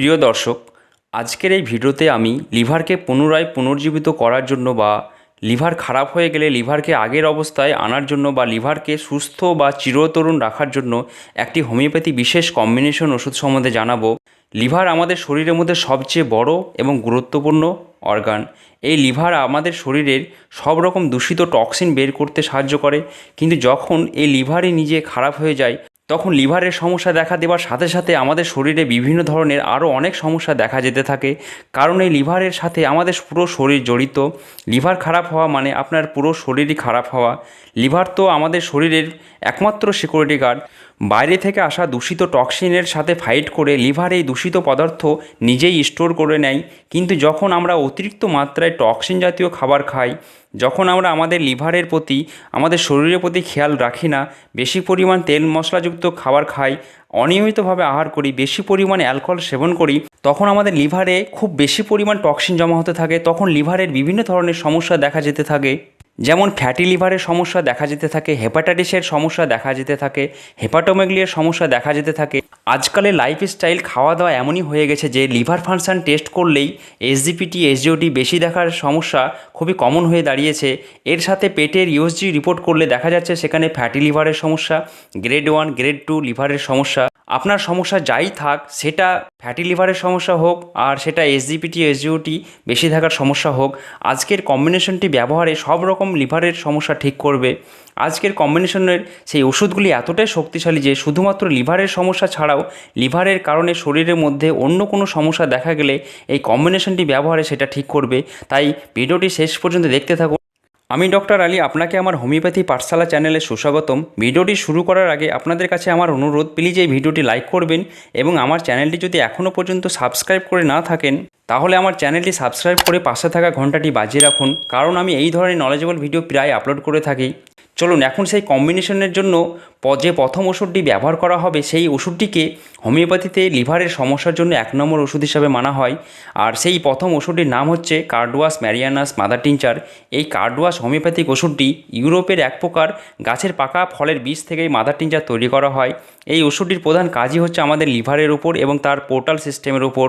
প্রিয় দর্শক, আজকের এই ভিডিওতে আমি লিভারকে পুনরায় পুনর্জীবিত করার জন্য বা লিভার খারাপ হয়ে গেলে লিভারকে আগের অবস্থায় আনার জন্য বা লিভারকে সুস্থ বা চিরতরুণ রাখার জন্য একটি হোমিওপ্যাথি বিশেষ কম্বিনেশন ওষুধ সম্বন্ধে জানাব। লিভার আমাদের শরীরের মধ্যে সবচেয়ে বড় এবং গুরুত্বপূর্ণ অর্গান এই লিভার আমাদের শরীরের সব রকম দূষিত টক্সিন বের করতে সাহায্য করে, কিন্তু যখন এই লিভারই নিজে খারাপ হয়ে যায় তখন লিভারের সমস্যা দেখা দেওয়ার সাথে সাথে আমাদের শরীরে বিভিন্ন ধরনের আরও অনেক সমস্যা দেখা যেতে থাকে। কারণ এই লিভারের সাথে আমাদের পুরো শরীর জড়িত। লিভার খারাপ হওয়া মানে আপনার পুরো শরীরই খারাপ হওয়া। লিভার তো আমাদের শরীরের একমাত্র সিকিউরিটি গার্ড বাইরে থেকে আসা দূষিত টক্সিনের সাথে ফাইট করে লিভার এই দূষিত পদার্থ নিজেই স্টোর করে নেয়। কিন্তু যখন আমরা অতিরিক্ত মাত্রায় টক্সিন জাতীয় খাবার খাই, যখন আমরা আমাদের লিভারের প্রতি, আমাদের শরীরের প্রতি খেয়াল রাখি না, বেশি পরিমাণ তেল মশলাযুক্ত খাবার খাই, অনিয়মিতভাবে আহার করি, বেশি পরিমাণ অ্যালকোহল সেবন করি, তখন আমাদের লিভারে খুব বেশি পরিমাণ টক্সিন জমা হতে থাকে, তখন লিভারের বিভিন্ন ধরনের সমস্যা দেখা যেতে থাকে। যেমন ফ্যাটি লিভারের সমস্যা দেখা যেতে থাকে হেপাটাইটিসের সমস্যা দেখা যেতে থাকে হেপাটোমেগলিয়ার সমস্যা দেখা যেতে থাকে আজকালের লাইফস্টাইল খাওয়া দাওয়া এমনই হয়ে গেছে যে লিভার ফাংশন টেস্ট করলেই এসজিপিটি এসজিওটি বেশি দেখার সমস্যা খুবই কমন হয়ে দাঁড়িয়েছে। এর সাথে পেটের ইউএসজি রিপোর্ট করলে দেখা যাচ্ছে সেখানে ফ্যাটি লিভারের সমস্যা গ্রেড ওয়ান গ্রেড টু লিভারের সমস্যা। আপনার সমস্যা যাই থাক, সেটা ফ্যাটি লিভারের সমস্যা হোক আর সেটা এসজিপিটি এসজিওটি বেশি থাকার সমস্যা হোক, আজকের কম্বিনেশনটি ব্যবহারে সব রকম লিভারের সমস্যা ঠিক করবে। আজকের কম্বিনেশনের সেই ওষুধগুলি এতটাই শক্তিশালী যে শুধুমাত্র লিভারের সমস্যা ছাড়াও লিভারের কারণে শরীরের মধ্যে অন্য কোনো সমস্যা দেখা গেলে এই কম্বিনেশনটি ব্যবহারে সেটা ঠিক করবে। তাই ভিডিওটি শেষ পর্যন্ত দেখতে থাকুন। আমি ডক্টর আলী, আপনাকে আমার হোমিওপ্যাথি পাঠশালা চ্যানেলে সুস্বাগতম। ভিডিওটি শুরু করার আগে আপনাদের কাছে আমার অনুরোধ, প্লিজ এই ভিডিওটি লাইক করবেন এবং আমার চ্যানেলটি যদি এখনও পর্যন্ত সাবস্ক্রাইব করে না থাকেন, তাহলে আমার চ্যানেলটি সাবস্ক্রাইব করে পাশে থাকা ঘন্টাটি বাজিয়ে রাখুন। কারণ আমি এই ধরনের নলেজেবল ভিডিও প্রায় আপলোড করে থাকি। চলুন, এখন সেই কম্বিনেশনের জন্য যে প্রথম ওষুধটি ব্যবহার করা হবে, সেই ওষুধটিকে হোমিওপ্যাথিতে লিভারের সমস্যার জন্য এক নম্বর ওষুধ হিসাবে মানা হয়। আর সেই প্রথম ওষুধটির নাম হচ্ছে কার্ডুয়াস ম্যারিয়ানাস মাদার টিনচার। এই কার্ডুয়াস হোমিওপ্যাথিক ওষুধটি ইউরোপের এক প্রকার গাছের পাকা ফলের বীজ থেকেই মাদার টিনচার তৈরি করা হয়। এই ওষুধটির প্রধান কাজই হচ্ছে আমাদের লিভারের উপর এবং তার পোর্টাল সিস্টেমের উপর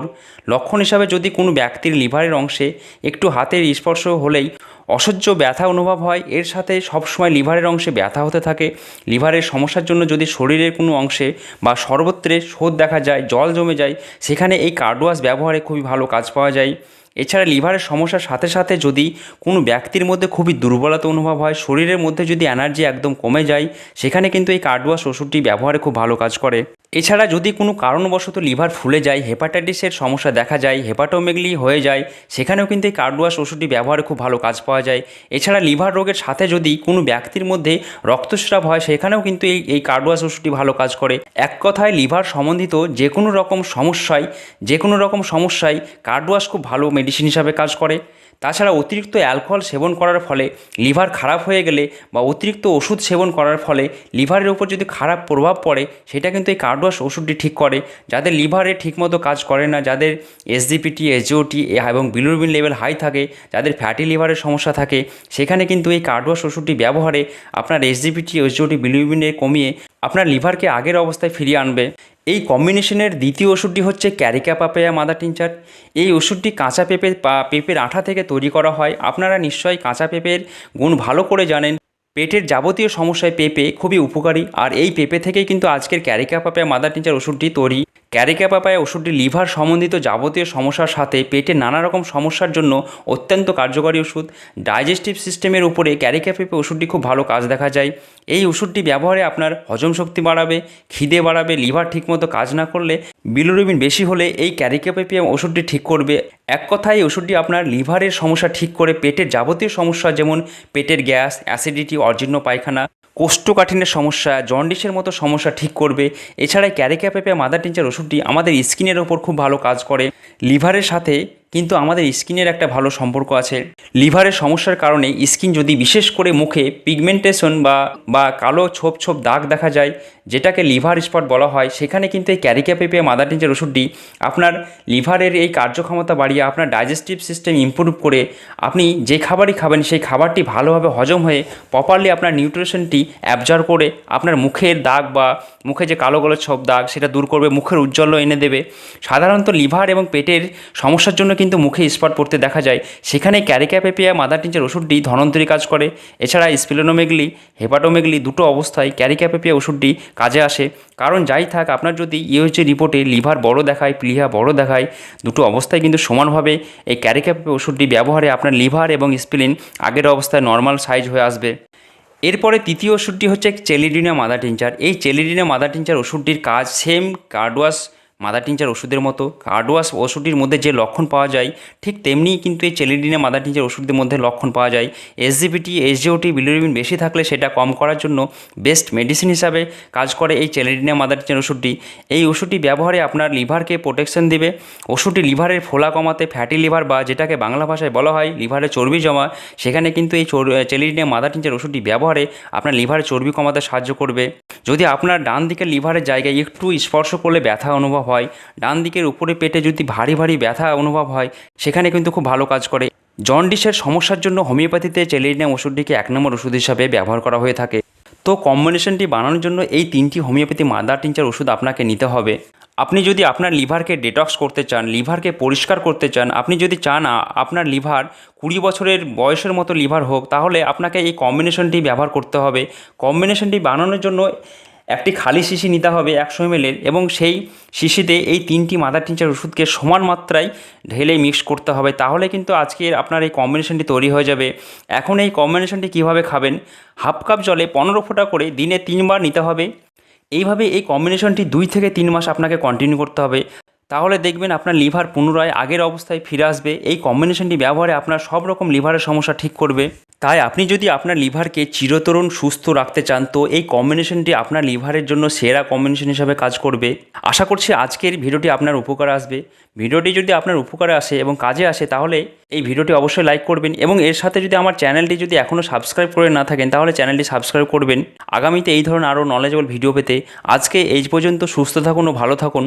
লক্ষণ হিসাবে যদি কোনো ব্যক্তির লিভারের অংশে একটু হাতের স্পর্শ হলেই অসহ্য ব্যথা অনুভব হয়। এর সাথে সবসময় লিভারের অংশে ব্যথা হতে থাকে। লিভারের সমস্যার জন্য যদি শরীরের কোনো অংশে বা সর্বত্রে শোধ দেখা যায়, জল জমে যায়, সেখানে এই কার্ডোয়াস ব্যবহারে খুবই ভালো কাজ পাওয়া যায়। এছাড়া লিভারের সমস্যার সাথে সাথে যদি কোনো ব্যক্তির মধ্যে খুবই দুর্বলতা অনুভব হয়, শরীরের মধ্যে যদি এনার্জি একদম কমে যায়, সেখানে কিন্তু এই কার্ডোয়াস ওষুধটি ব্যবহারে খুব ভালো কাজ করে। এছাড়া যদি কোনো কারণবশত লিভার ফুলে যায়, হেপাটাইটিসের সমস্যা দেখা যায়, হেপাটোমেগলি হয়ে যায়, সেখানেও কিন্তু এই কার্ডোয়াস ওষুধটি ব্যবহারে খুব ভালো কাজ পাওয়া যায়। এছাড়া লিভার রোগের সাথে যদি কোনো ব্যক্তির মধ্যে রক্তস্রাব হয়, সেখানেও কিন্তু এই এই কার্ডোয়াস ওষুধটি ভালো কাজ করে। এক কথায় লিভার সম্বন্ধিত যে কোনো রকম সমস্যায় যে কোনো রকম সমস্যায় কার্ডোয়াস খুব ভালো মেডিসিন হিসাবে কাজ করে। তাছাড়া অতিরিক্ত অ্যালকোহল সেবন করার ফলে লিভার খারাপ হয়ে গেলে বা অতিরিক্ত ওষুধ সেবন করার ফলে লিভারের উপর যদি খারাপ প্রভাব পড়ে, সেটা কিন্তু এই কার্ডোয়াস ওষুধটি ঠিক করে। যাদের লিভারে ঠিকমতো কাজ করে না, যাদের এসডিপিটি এসজিওটি এবং বিলুরবিন লেভেল হাই থাকে, যাদের ফ্যাটি লিভারের সমস্যা থাকে, সেখানে কিন্তু এই কার্ডোয়াস ওষুধটি ব্যবহারে আপনার এসডিপিটি এসজিওটি বিলুরবিনে কমিয়ে আপনার লিভারকে আগের অবস্থায় ফিরিয়ে আনবে। এই কম্বিনেশনের দ্বিতীয় ওষুধটি হচ্ছে ক্যারিকা পাপেয়া মাদার টিনচার এই ওষুধটি কাঁচা পেঁপে পা, পেঁপের আঠা থেকে তৈরি করা হয়। আপনারা নিশ্চয়ই কাঁচা পেঁপের গুণ ভালো করে জানেন। পেটের যাবতীয় সমস্যায় পেঁপে খুবই উপকারী। আর এই পেঁপে থেকেই কিন্তু আজকের ক্যারিকা পাপেয়া মাদার টিনচার ওষুধটি তৈরি। ক্যারিকা পাপায়া ওষুধটি লিভার সম্বন্ধিত যাবতীয় সমস্যার সাথে পেটে নানা রকম সমস্যার জন্য অত্যন্ত কার্যকরী ওষুধ। ডাইজেস্টিভ সিস্টেমের উপরে ক্যারিকা ওষুধটি খুব ভালো কাজ দেখা যায়। এই ওষুধটি ব্যবহারে আপনার হজম শক্তি বাড়াবে, খিদে বাড়াবে, লিভার ঠিকমতো কাজ না করলে বিলুরুবিন বেশি হলে এই ক্যারিকাপেপিয়াম ওষুধটি ঠিক করবে। এক কথায়, এই ওষুধটি আপনার লিভারের সমস্যা ঠিক করে পেটের যাবতীয় সমস্যা যেমন পেটের গ্যাস, অ্যাসিডিটি অর্জীর্ণ পায়খানা কোষ্ঠকাঠিন্যের সমস্যা জন্ডিসের মতো সমস্যা ঠিক করবে। এছাড়া ক্যারিকাপেপিয়া মাদার টিঞ্চার ওষুধটি আমাদের স্কিনের ওপর খুব ভালো কাজ করে। লিভারের সাথে কিন্তু আমাদের স্কিনের একটা ভালো সম্পর্ক আছে। লিভারের সমস্যার কারণে স্কিন যদি বিশেষ করে মুখে পিগমেন্টেশন বা বা কালো ছোপ ছোপ দাগ দেখা যায়, যেটাকে লিভার স্পট বলা হয়, সেখানে কিন্তু এই ক্যারিক্যাপেপিয়া মাদার টিঞ্চার ওষুধটি আপনার লিভারের এই কার্যক্ষমতা বাড়িয়ে আপনার ডাইজেস্টিভ সিস্টেম ইমপ্রুভ করে আপনি যে খাবারই খাবেন, সেই খাবারটি ভালোভাবে হজম হয়ে প্রপারলি আপনার নিউট্রিশনটি অ্যাবজর্ব করে আপনার মুখের দাগ বা মুখে যে কালো কালো ছোপ দাগ, সেটা দূর করবে, মুখের উজ্জ্বল এনে দেবে। সাধারণত লিভার এবং পেটের সমস্যার জন্য কিন্তু মুখে স্পট পড়তে দেখা যায়। সেখানে ক্যারিক্যাপেপিয়া মাদার টিঞ্চার ওষুধটি ধনন্তরী কাজ করে। এছাড়া স্পিলোনোমেগলি, হেপাটোমেগলি দুটো অবস্থায় ক্যারিক্যাপেপিয়া ওষুধটি কাজে আসে। কারণ যাই থাক, আপনার যদি ইউএসজি রিপোর্টে লিভার বড় দেখায় প্লিহা বড় দেখায়, দুটো অবস্থায় কিন্তু সমানভাবে এই ক্যারিক্যাপেপিয়া ওষুধটি ব্যবহারে আপনার লিভার এবং স্প্লিন আগের অবস্থায় নর্মাল সাইজ হয়ে আসবে। এরপরে তৃতীয় ওষুধটি হচ্ছে চেলিডিনা মাদার টিঞ্চার। এই চেলিডিনা মাদার টিঞ্চার ওষুধটির কাজ সেম কার্ডওয়াস মাদার টিঞ্চার ওষুধের মতো। কার্ডওয়াস ওষুধটির মধ্যে যে লক্ষণ পাওয়া যায়, ঠিক তেমনিই কিন্তু এই চেলিডিনা মাদার টিঞ্চার ওষুধের মধ্যে লক্ষণ পাওয়া যায়। এসজিপিটি, এসজিওটি, বিলিরুবিন বেশি থাকলে সেটা কম করার জন্য বেস্ট মেডিসিন হিসাবে কাজ করে এই চেলিডিনা মাদার টিঞ্চার ওষুধটি। এই ওষুধটি ব্যবহারে আপনার লিভারকে প্রোটেকশন দেবে। ওষুধটি লিভারের ফোলা কমাতে ফ্যাটি লিভার বা যেটাকে বাংলা ভাষায় বলা হয় লিভারে চর্বি জমা, সেখানে কিন্তু এই চেলিডিনা মাদার টিঞ্চার ওষুধটি ব্যবহারে আপনার লিভারে চর্বি কমাতে সাহায্য করবে। যদি আপনার ডান দিকের লিভারের জায়গায় একটু স্পর্শ করলে ব্যথা অনুভব হয়, ডান দিকের উপরে পেটে যদি ভারী ভারী ব্যথা অনুভব হয়, সেখানে কিন্তু খুব ভালো কাজ করে। জন্ডিসের সমস্যার জন্য হোমিওপ্যাথিতে চেলিডিনাম ওষুধটিকে এক নম্বর ওষুধ হিসাবে ব্যবহার করা হয়ে থাকে। তো কম্বিনেশনটি বানানোর জন্য এই তিনটি হোমিওপ্যাথি মাদার টিঞ্চার ওষুধ আপনাকে নিতে হবে। আপনি যদি আপনার লিভারকে ডেটক্স করতে চান, লিভারকে পরিষ্কার করতে চান, আপনি যদি চান আপনার লিভার কুড়ি বছরের বয়সের মতো লিভার হোক, তাহলে আপনাকে এই কম্বিনেশনটি ব্যবহার করতে হবে। কম্বিনেশনটি বানানোর জন্য একটি খালি শিশি নিতে হবে একশো এমএলের এবং সেই শিশিতে এই তিনটি মাদার টিঞ্চার ওষুধকে সমান মাত্রায় ঢেলে মিক্স করতে হবে। তাহলে কিন্তু আজকের আপনার এই কম্বিনেশনটি তৈরি হয়ে যাবে। এখন এই কম্বিনেশনটি কীভাবে খাবেন? হাফ কাপ জলে পনেরো ফোঁটা করে দিনে তিনবার নিতে হবে। এইভাবে এই কম্বিনেশনটি দুই থেকে তিন মাস আপনাকে কন্টিনিউ করতে হবে। তাহলে দেখবেন আপনার লিভার পুনরায় আগের অবস্থায় ফিরে আসবে। এই কম্বিনেশনটি ব্যবহারে আপনার সব রকম লিভারের সমস্যা ঠিক করবে। তাই আপনি যদি আপনার লিভারকে চিরতরুণ, সুস্থ রাখতে চান, তো এই কম্বিনেশনটি আপনার লিভারের জন্য সেরা কম্বিনেশন হিসাবে কাজ করবে। আশা করছি আজকের ভিডিওটি আপনার উপকারে আসবে। ভিডিওটি যদি আপনার উপকারে আসে এবং কাজে আসে, তাহলে এই ভিডিওটি অবশ্যই লাইক করবেন এবং এর সাথে যদি আমার চ্যানেলটি যদি এখনও সাবস্ক্রাইব করে না থাকেন, তাহলে চ্যানেলটি সাবস্ক্রাইব করবেন। আগামীতে এই ধরনের আরও নলেজেবল ভিডিও পেতে আজকে এই পর্যন্ত সুস্থ থাকুন ও ভালো থাকুন।